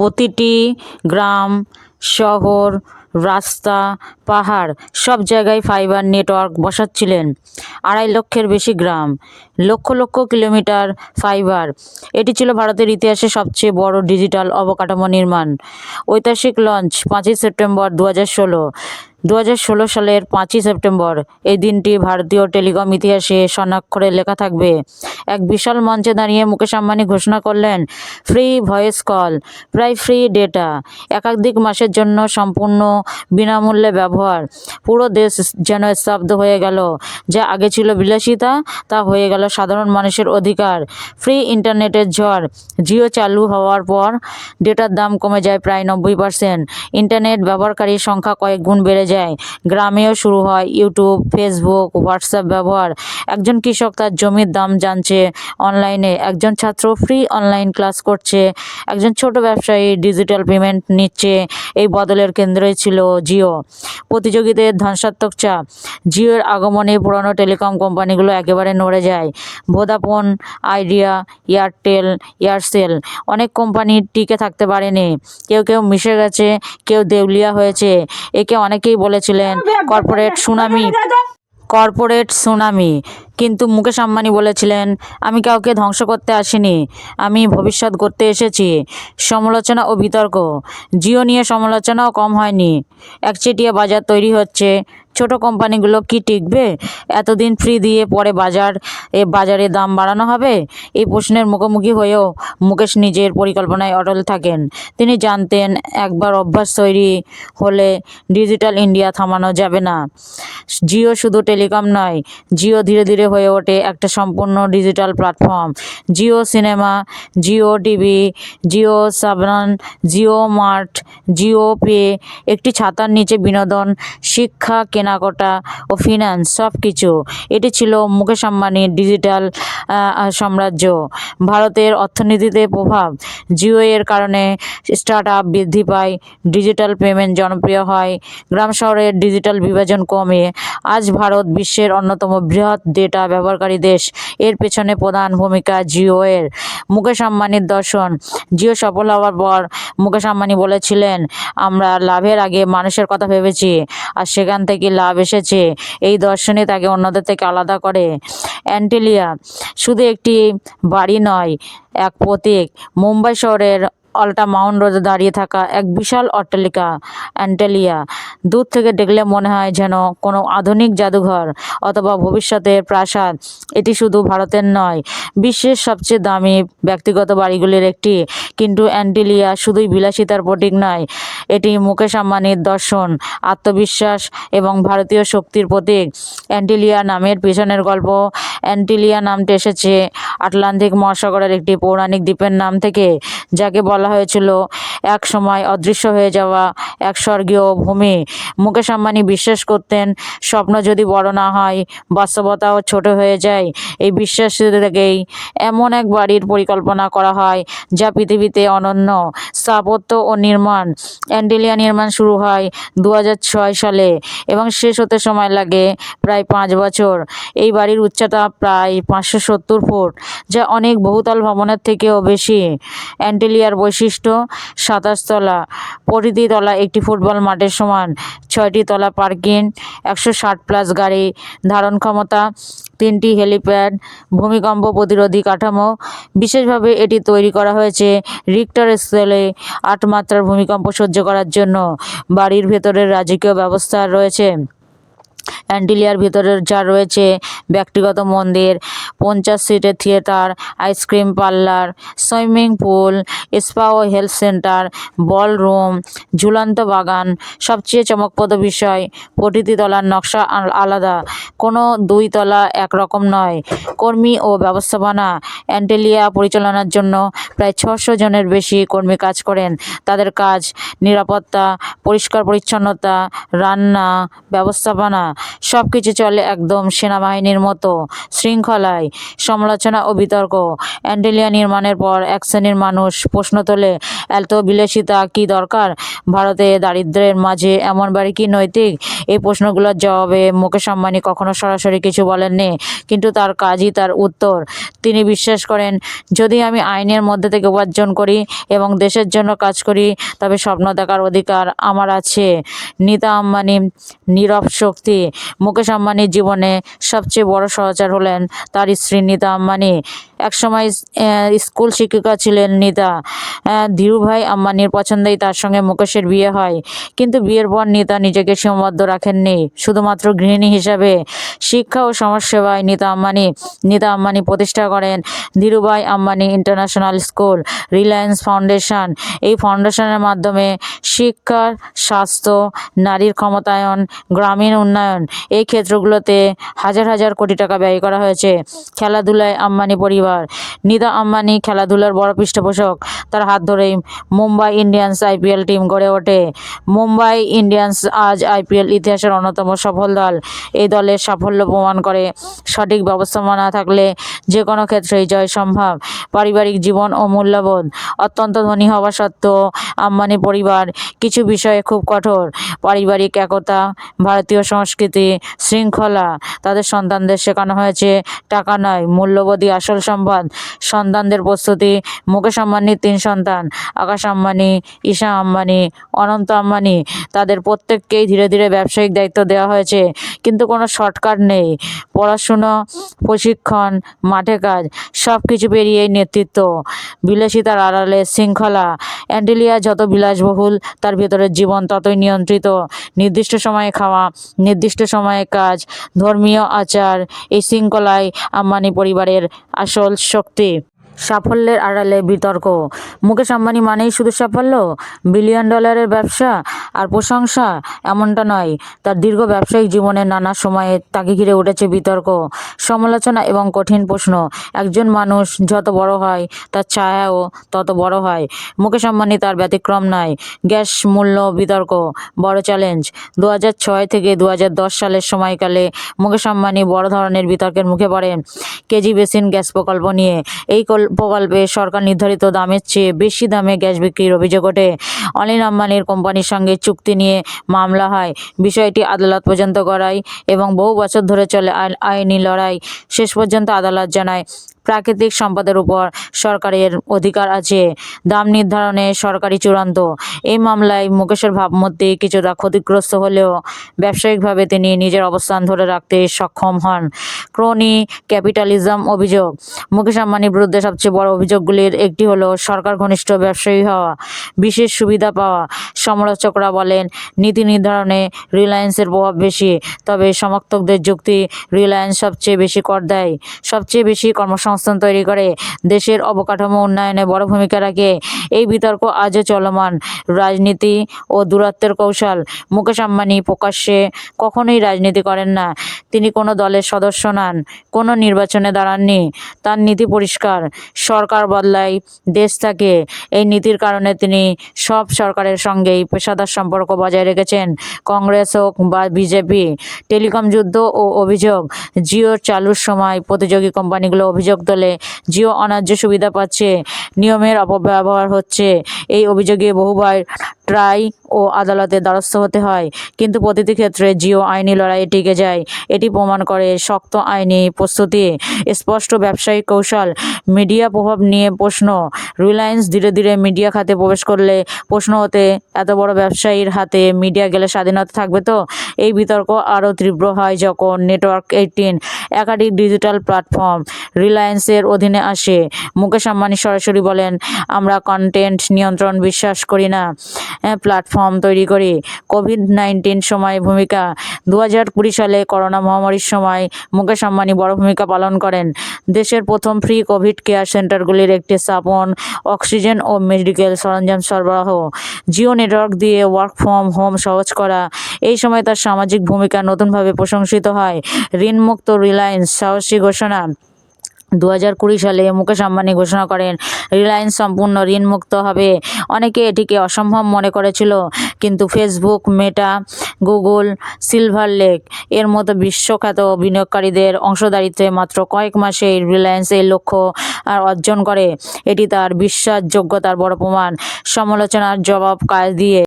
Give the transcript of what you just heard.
প্রতিটি গ্রাম, শহর, রাস্তা, পাহাড়, সব জায়গায় ফাইবার নেটওয়ার্ক বসাচ্ছিলেন। আড়াই লক্ষের বেশি গ্রাম, লক্ষ লক্ষ কিলোমিটার ফাইবার এটি ছিল ভারতের ইতিহাসে সবচেয়ে বড় ডিজিটাল অবকাঠামো নির্মাণ। ঐতিহাসিক লঞ্চ পাঁচই সেপ্টেম্বর দু হাজার ষোলো। দু হাজার ষোলো সালের পাঁচই সেপ্টেম্বর, এই দিনটি ভারতীয় টেলিকম ইতিহাসে স্বর্ণাক্ষরে লেখা থাকবে। এক বিশাল মঞ্চে দাঁড়িয়ে মুকেশ আম্বানি ঘোষণা করলেন, ফ্রি ভয়েস কল, প্রায় ফ্রি ডেটা, একাধিক মাসের জন্য সম্পূর্ণ বিনামূল্যে ব্যবহার। পুরো দেশ যেন স্তব্ধ হয়ে গেল। যা আগে ছিল বিলাসিতা, তা হয়ে গেল সাধারণ মানুষের অধিকার। ফ্রি ইন্টারনেটের ঝড়, জিও চালু হওয়ার পর ডেটার দাম কমে যায় প্রায় নব্বই পার্সেন্ট। ইন্টারনেট ব্যবহারকারীর সংখ্যা কয়েক গুণ বেড়ে যায়। গ্রামেও শুরু হয় ইউটিউব, ফেসবুক, হোয়াটসঅ্যাপ ব্যবহার। একজন কৃষক তার জমির দাম জানছে অনলাইনে একজন ছাত্র ফ্রি অনলাইন ক্লাস করছে একজন ছোট ব্যবসায়ী ডিজিটাল পেমেন্ট নিচ্ছে এই বদলের কেন্দ্রই ছিল জিও। প্রতিযোগীদের ধ্বংসাত্মক চাপ জিওর আগমনে পুরনো টেলিকম কোম্পানিগুলো একেবারে নড়ে যায়। ভোদাফোন আইডিয়া এয়ারটেল এয়ারসেল অনেক কোম্পানি টিকে থাকতে পারেনি। কেউ কেউ মিশে গেছে কেউ দেউলিয়া হয়েছে। একে অনেকেই বলেছিলেন কর্পোরেট সুনামি কর্পোরেট সুনামি। কিন্তু মুকেশ আম্বানি বলেছিলেন, আমি কাউকে ধ্বংস করতে আসিনি, আমি ভবিষ্যৎ করতে এসেছি। সমালোচনা ও বিতর্ক। জিও নিয়ে সমালোচনাও কম হয়নি। একচেটিয়া বাজার তৈরি হচ্ছে। ছোট কোম্পানিগুলো কি টিকবে? এতদিন ফ্রি দিয়ে পরে বাজার, এ বাজারে দাম বাড়ানো হবে? এই প্রশ্নের মুখোমুখি হয়েও মুকেশ নিজের পরিকল্পনায় অটল থাকেন। তিনি জানতেন, একবার অভ্যাস তৈরি হলে ডিজিটাল ইন্ডিয়া থামানো যাবে না। জিও শুধু টেলিকম নয়, জিও ধীরে ধীরে হয়ে ওঠে একটা সম্পূর্ণ digital platform. Jio Cinema, Jio TV, Jio Saavn Jio Mart, Jio Pay, একটি ছাতার নিচে বিনোদন, শিক্ষা কেনাকাটা ও ফিনান্স সব কিছু এটি ছিল মুকেশ আম্বানির ডিজিটাল সাম্রাজ্য। ভারতের অর্থনীতিতে প্রভাব জিও এর কারণে স্টার্ট আপ বৃদ্ধি পায় ডিজিটাল পেমেন্ট জনপ্রিয় হয়, গ্রাম শহরের ডিজিটাল বিভাজন কমে। আজ ভারত বিশ্বের অন্যতম বৃহৎ ডেটা ব্যবহারকারী দেশ। এর পেছনে প্রধান ভূমিকা জিও এর। মুকেশ আম্বানির দর্শন। জিও সফল হওয়ার পর মুকেশ আম্বানি বলেছিলেন, আমরা লাভের আগে মানুষের কথা ভেবেছি, আর সেখান থেকে লাভ এসেছে। এই দর্শনে তাকে অন্যদের থেকে আলাদা করে। অ্যান্টেলিয়া শুধু একটি বাড়ি নয়, এক প্রতীক। মুম্বাই শহরের অল্টা মাউন্ট রোডে দাঁড়িয়ে থাকা এক বিশাল অট্টালিকা, অ্যান্টেলিয়া। দূর থেকে দেখলে মনে হয় যেন কোনো আধুনিক জাদুঘর অথবা ভবিষ্যতের প্রাসাদ। এটি শুধু ভারতের নয়, বিশ্বের সবচেয়ে দামি ব্যক্তিগত বাড়িগুলির একটি। কিন্তু অ্যান্টেলিয়া শুধুই বিলাসিতার প্রতীক নয়, এটি মুকেশ আম্বানির দর্শন, আত্মবিশ্বাস এবং ভারতীয় শক্তির প্রতীক। অ্যান্টেলিয়া নামের পেছনের গল্প অ্যান্টিলিয়া নামটি এসেছে আটলান্টিক মহাসাগরের একটি পৌরাণিক দ্বীপের নাম থেকে, যাকে বলা হয়েছিল এক সময় অদৃশ্য হয়ে যাওয়া এক স্বর্গীয় ভূমি। মুকেশ আম্বানি বিশ্বাস করতেন, স্বপ্ন যদি বড় না হয়, বাস্তবতাও ছোট হয়ে যায়। এই বিশ্বাস থেকেই এমন এক বাড়ির পরিকল্পনা করা হয়, যা পৃথিবীতে অনন্য। স্থাপত্য ও নির্মাণ। অ্যান্টিলিয়া নির্মাণ শুরু হয় দু সালে এবং শেষ হতে সময় লাগে প্রায় পাঁচ বছর। এই বাড়ির উচ্চতা প্রায় পাঁচশো সত্তর ফুট, যা অনেক বহুতল ভবনের থেকেও বেশি। অ্যান্টেলিয়ার বৈশিষ্ট্য, সাতাশ তলা প্রতিটি তলা একটি ফুটবল মাঠের সমান, ছয়টি তলা পার্কিং, একশো ষাট প্লাস গাড়ি ধারণ ক্ষমতা, তিনটি হেলিপ্যাড, ভূমিকম্প প্রতিরোধী কাঠামো। বিশেষভাবে এটি তৈরি করা হয়েছে রিক্টার স্কেলে আট মাত্রার ভূমিকম্প সহ্য করার জন্য। বাড়ির ভেতরের রাজকীয় ব্যবস্থা রয়েছে। অ্যান্টিলিয়ার ভিতরে যা রয়েছে, ব্যক্তিগত মন্দির, পঞ্চাশ সিটের theatre, ice cream parlour, swimming pool, spa ও হেলথ সেন্টার, বলরুম, ঝুলন্ত বাগান, সবচেয়ে চমকপ্রদ বিষয় প্রতিটি তলার নকশা আলাদা। কোনো দুই তলা একরকম নয়। কর্মী ও ব্যবস্থাপনা, অ্যান্টেলিয়া পরিচালনার জন্য প্রায় ছশো জনের বেশি কর্মী কাজ করেন। তাদের কাজ নিরাপত্তা, পরিষ্কার পরিচ্ছন্নতা, রান্না, ব্যবস্থাপনা সব কিছু চলে একদম সেনাবাহিনীর মতো, শৃঙ্খলায়, সমালোচনা ও বিতর্ক। অ্যান্টেলিয়া নির্মাণের পর এক শ্রেণির মানুষ প্রশ্ন তোলে, এত বিলাসিতা কি দরকার? ভারতে দারিদ্র্যের মাঝে এমন বাড়ি কি নৈতিক? এই প্রশ্নগুলোর জবাবে মুকেশ আম্বানি কখনো সরাসরি কিছু বলেননি, কিন্তু তার কাজই তার উত্তর। তিনি বিশ্বাস করেন, যদি আমি আইনের মধ্যে থেকে উপার্জন করি এবং দেশের জন্য কাজ করি, তবে স্বপ্ন দেখার অধিকার আমার আছে। নীতা আম্বানি নীরব শক্তি। মুকেশ আম্বানির জীবনে সবচেয়ে বড় সহচার হলেন তার স্ত্রী নীতা আম্বানি। একসময় স্কুল শিক্ষিকা ছিলেন নীতা ধীরুভাই আম্বানির পছন্দেই তার সঙ্গে মুকেশের বিয়ে হয়। কিন্তু বিয়ের পর নীতা নিজেকে সীমাবদ্ধ রাখেননি। শুধুমাত্র গৃহিণী হিসাবে শিক্ষা ও সমাজসেবায় নিতা আম্বানি নিতা আম্বানি প্রতিষ্ঠা করেন Dhirubhai Ambani international school, Reliance foundation. এই ফাউন্ডেশনের মাধ্যমে শিক্ষা, স্বাস্থ্য, নারীর ক্ষমতায়ন, গ্রামীণ উন্নয়ন এই ক্ষেত্রগুলোতে হাজার হাজার কোটি টাকা ব্যয় করা হয়েছে। খেলাধুলায় আম্বানি পরিবার নীতা আম্বানি খেলাধুলার বড় পৃষ্ঠপোষক। তার হাত ধরেই মুম্বাই ইন্ডিয়ান্স আইপিএল টিম গড়ে ওঠে। মুম্বাই ইন্ডিয়ান্স আজ আইপিএল ইতিহাসের অন্যতম সফল দল। এই দলের সাফল্য প্রমাণ করে সঠিক ব্যবস্থাপনা থাকলে যে কোনো ক্ষেত্রেই জয় সম্ভব। পারিবারিক জীবন ও মূল্যবোধ অত্যন্ত ধনী হওয়া সত্ত্বেও আম্বানি পরিবার কিছু বিষয়ে খুব কঠোর। পারিবারিক একতা, ভারতীয় সংস্কৃতি, শৃঙ্খলা, তাদের সন্তানদের শেখানো হয়েছে, টাকা নয়, মূল্যবোধই আসল সম্পদ সন্তানদের প্রস্তুতি, মুকেশ আম্বানির তিন সন্তান, আকাশ আম্বানি, ঈশা আম্বানি, অনন্ত আম্বানি, তাদের প্রত্যেককেই ধীরে ধীরে ব্যবসায়িক দায়িত্ব দেওয়া হয়েছে। কিন্তু কোনো শর্টকাট নেই। পড়াশুনো, প্রশিক্ষণ, মাঠে কাজ সব কিছু পেরিয়েই নেতৃত্ব। বিলাসিতার আড়ালে শৃঙ্খলা। অ্যান্ডেলিয়া যত বিলাসবহুল, তার ভেতরের জীবন ততই নিয়ন্ত্রিত। নির্দিষ্ট সময়ে খাওয়া, নির্দিষ্ট সময়ে কাজ, ধর্মীয় আচার, এই শৃঙ্খলাই আম্বানি পরিবারের আসল শক্তি সাফল্যের আড়ালে বিতর্ক। মুকেশ আম্বানি মানেই শুধু সাফল্য? বিলিয়ন ডলারের ব্যবসা আর প্রশংসা এমনটা নয়। তার দীর্ঘ ব্যবসায়িক জীবনের নানা সময়ে তাকে ঘিরে উঠেছে বিতর্ক, সমালোচনা এবং কঠিন প্রশ্ন। একজন মানুষ যত বড় হয়, তার ছায়াও তত বড় হয়। মুকেশ আম্বানি তার ব্যতিক্রম নয়, গ্যাস, মূল্য, বিতর্ক, বড় চ্যালেঞ্জ। দু থেকে দু হাজার দশ সালের সময়কালে মুকেশ আম্বানি বড় ধরনের বিতর্কের মুখে পড়েন কেজি বেসিন গ্যাস প্রকল্প নিয়ে। এই প্রকল্পে সরকার নির্ধারিত দামের চেয়ে বেশি দামে গ্যাস বিক্রির অভিযোগ ওঠে। অনিল আম্বানির কোম্পানির সঙ্গে চুক্তি নিয়ে মামলা হয়। বিষয়টি আদালত পর্যন্ত করায় এবং বহু বছর ধরে চলে আইন- আইনি লড়াই। শেষ পর্যন্ত আদালত জানায় প্রাকৃতিক সম্পদের উপর সরকারের অধিকার আছে। দাম নির্ধারণে সরকারি চূড়ান্ত। এই মামলায় মুকেশের ভাবমূর্তি কিছুটা ক্ষতিগ্রস্ত হলেও ব্যবসায়িকভাবে তিনি নিজের অবস্থান ধরে রাখতে সক্ষম হন। ক্রোনি ক্যাপিটালিজম অভিযোগ। মুকেশ আম্বানির বিরুদ্ধে সবচেয়ে বড় অভিযোগগুলির একটি হলো সরকার ঘনিষ্ঠ ব্যবসায়ী হওয়া, বিশেষ সুবিধা পাওয়া। সমালোচকরা বলেন, নীতি নির্ধারণে রিলায়েন্সের প্রভাব বেশি, তবে সমর্থকদের যুক্তি রিলায়েন্স সবচেয়ে বেশি কর দেয়। সবচেয়ে বেশি কর্মসংস্থান তৈরি করে। দেশের অবকাঠামো উন্নয়নে বড় ভূমিকা রাখে। এই বিতর্ক আজও চলমান। রাজনীতি ও দূরত্বের কৌশল। মুকেশ আম্বানি প্রকাশ্যে কখনোই রাজনীতি করেন না। তিনি কোনো দলের সদস্য নন, কোনো নির্বাচনে দাঁড়াননি। তার নীতি পরিষ্কার। সরকার বদলায়, দেশ থাকে। এই নীতির কারণে তিনি সব সরকারের সঙ্গেই পেশাদার সম্পর্ক বজায় রেখেছেন। কংগ্রেস হোক বা বিজেপি। টেলিকম যুদ্ধ ও অভিযোগ। জিও চালুর সময় প্রতিযোগী কোম্পানিগুলো অভিযোগ তোলে জিও অনার্য সুবিধা পাচ্ছে নিয়মের অপব্যবহার হচ্ছে। এই অভিযোগে বহুবার ট্রাই ও আদালতের দ্বারস্থ হতে হয়। কিন্তু প্রতিটি ক্ষেত্রে জিও আইনি লড়াইয়ে টিকে যায়। এটি প্রমাণ করে শক্ত আইনি প্রস্তুতি, স্পষ্ট ব্যবসায়িক কৌশল, মিডিয়া প্রভাব নিয়ে প্রশ্ন। রিলায়েন্স ধীরে ধীরে মিডিয়া খাতে প্রবেশ করলে প্রশ্ন হতে এত বড় ব্যবসায়ীর হাতে মিডিয়া গেলে স্বাধীনতা থাকবে তো? এই বিতর্ক আরও তীব্র হয় যখন নেটওয়ার্ক এইটিন, একাধিক ডিজিটাল প্ল্যাটফর্ম রিলায়েন্সের অধীনে আসে। মুকেশ আম্বানি সরাসরি বলেন, আমরা কন্টেন্ট নিয়ন্ত্রণ বিশ্বাস করি না। প্ল্যাটফর্ম তৈরি করে কোভিড নাইন্টিন সময় ভূমিকা। দু হাজার কুড়ি সালে করোনা মহামারীর সময় মুকেশ আম্বানি বড় ভূমিকা পালন করেন। দেশের প্রথম ফ্রি কোভিড কেয়ার সেন্টারগুলির একটি স্থাপন অক্সিজেন ও মেডিকেল সরঞ্জাম সরবরাহ জিও নেটওয়ার্ক দিয়ে ওয়ার্ক ফ্রম হোম সহজ করা। এই সময় তার সামাজিক ভূমিকা নতুনভাবে প্রশংসিত হয়। ঋণমুক্ত রিলায়েন্স সাহসী ঘোষণা। দু হাজার কুড়ি সালে মুকেশ আম্বানি ঘোষণা করেন, রিলায়েন্স সম্পূর্ণ ঋণমুক্ত হবে। অনেকে এটিকে অসম্ভব মনে করেছিল, কিন্তু Facebook, Meta, Google, Silver Lake এর মতো বিশ্বখ্যাত বিনিয়োগকারীদের অংশদারিত্বে মাত্র কয়েক মাসেই রিলায়েন্স এই লক্ষ্য অর্জন করে। এটি তার বিশ্বাসযোগ্যতার বড় প্রমাণ। সমালোচনার জবাব কাজ দিয়ে